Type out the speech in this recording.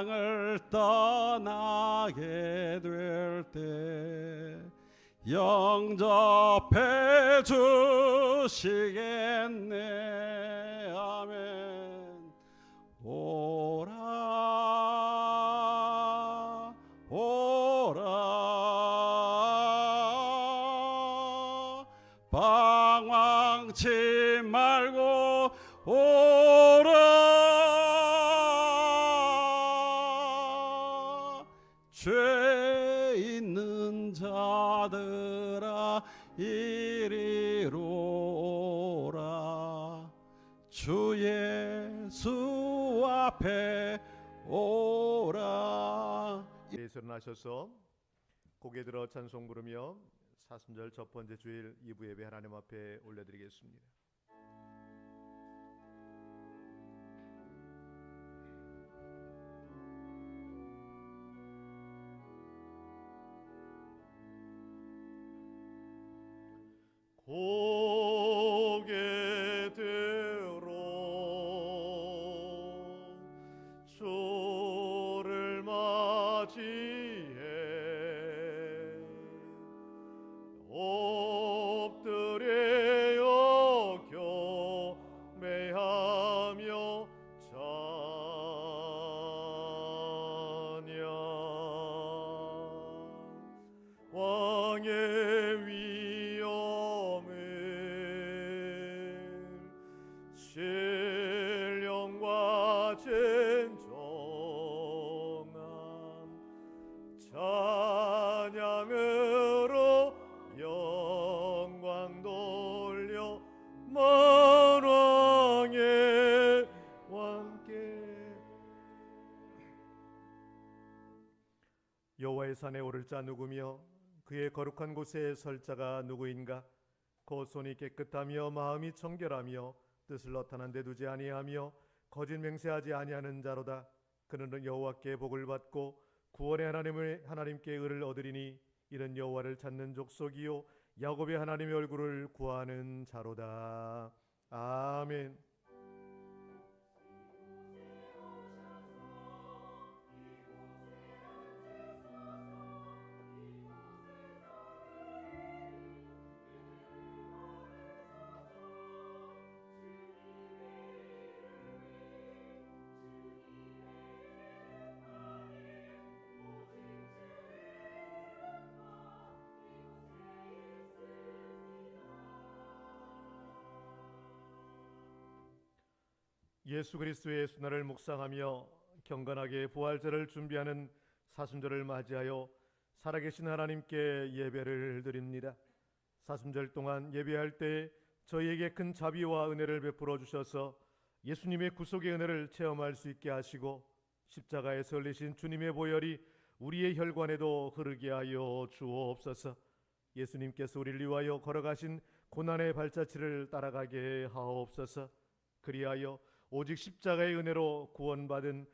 세상을 떠나게 될 때 영접해 주시겠네. 아멘. 오라 오라. 방황치 말고 오 있는 자들아 이리로 오라 주 예수 앞에 오라 예수 일어나셔서 고개 들어 찬송 부르며 사순절 첫 번째 주일 2부 예배 하나님 앞에 올려드리겠습니다. 고 신령과 진정한 찬양으로 영광 돌려 만왕의 왕께. 여호와의 산에 오를 자 누구며 그의 거룩한 곳에 설 자가 누구인가? 곧 손이 깨끗하며 마음이 청결하며 뜻을 나타난 데 두지 아니하며 거짓 맹세하지 아니하는 자로다. 그는 여호와께 복을 받고 구원의 하나님을 하나님께 의를 얻으리니 이는 여호와를 찾는 족속이요 야곱의 하나님의 얼굴을 구하는 자로다. 아멘 예수 그리스도의 순환을 묵상하며 경건하게 부활절을 준비하는 사순절을 맞이하여 살아계신 하나님께 예배를 드립니다. 사순절 동안 예배할 때 저희에게 큰 자비와 은혜를 베풀어 주셔서 예수님의 구속의 은혜를 체험할 수 있게 하시고 십자가에 설리신 주님의 보혈이 우리의 혈관에도 흐르게 하여 주옵소서. 예수님께서 우리를 위하여 걸어가신 고난의 발자취를 따라가게 하옵소서. 그리하여 오직 십자가의 은혜로 구원받은